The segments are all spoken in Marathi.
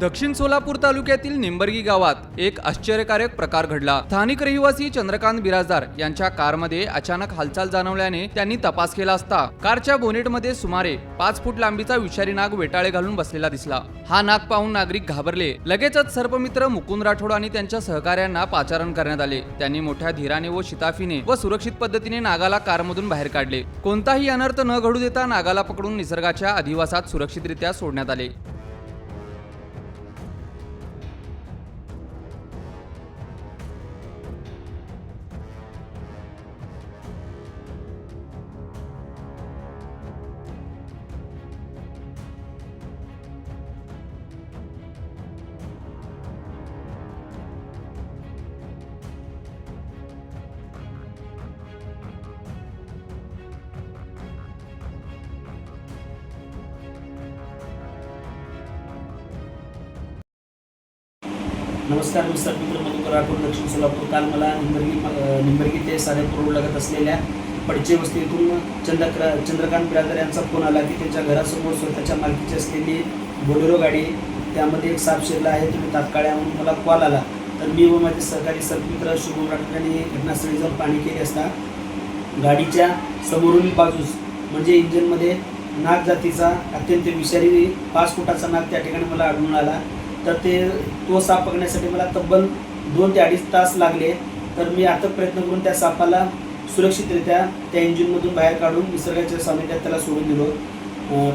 दक्षिण सोलापूर तालुक्यातील निंबर्गी गावात एक आश्चर्यकारक प्रकार घडला. स्थानिक रहिवासी चंद्रकांत बिराजदार यांच्या कारमध्ये अचानक हालचाल जाणवल्याने त्यांनी तपास केला असता कारच्या बोनेटमध्ये सुमारे पाच फूट लांबीचा विषारी नाग वेटाळे घालून बसलेला दिसला. हा नाग पाहून नागरिक घाबरले. लगेचच सर्पमित्र मुकुंद राठोड आणि त्यांच्या सहकाऱ्यांना पाचारण करण्यात आले. त्यांनी मोठ्या धीराने व शिताफीने व सुरक्षित पद्धतीने नागाला कारमधून बाहेर काढले. कोणताही अनर्थ न घडू देता नागाला पकडून निसर्गाच्या अधिवासात सुरक्षितरित्या सोडण्यात आले. नमस्कार मी सरमित्र मधुकर राठोड दक्षिण सोलापूर. काल मला निंबर्गी निंबर्गी ते साधेपूर रोड लगत असलेल्या पडचे वस्तीतून चंद्रक्रा चंद्रकांत बिरादर यांचा फोन आला की त्यांच्या घरासमोर स्वतःच्या मालकीची असलेली बोलेरो गाडी त्यामध्ये एक साप शिरला आहे. तुम्ही तात्काळ या म्हणून मला कॉल आला. तर मी व माझे सहकारी सरमित्र शुभम राठोड यांनी घटनास्थळी जाऊन पाणी केली असता गाडीच्या समोरील बाजूस म्हणजे इंजिनमध्ये नाग जातीचा अत्यंत विषारी पाच फुटाचा नाग त्या ठिकाणी मला आढळून आला. तर ते तो साप पकडण्यासाठी मला तब्बल दोन ते अडीच तास लागले. तर मी आता प्रयत्न करून त्या सापाला सुरक्षितरित्या त्या इंजिनमधून बाहेर काढून निसर्गाच्या सानिध्यात त्याला सोडून दिलो.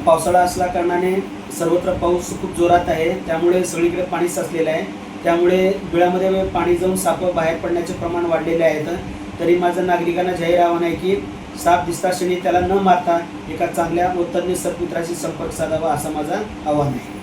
पावसाळा असल्या कारणाने सर्वत्र पाऊस खूप जोरात आहे. त्यामुळे सगळीकडे पाणी साचलेलं आहे. त्यामुळे बिळामध्ये पाणी जाऊन साप बाहेर पडण्याचे प्रमाण वाढलेले आहेत तरी माझं नागरिकांना जाहीर आव्हान आहे की साप दिसता क्षणी त्याला न मारता एका चांगल्या व तज्ञ संपर्क साधावा असं माझं आव्हान आहे.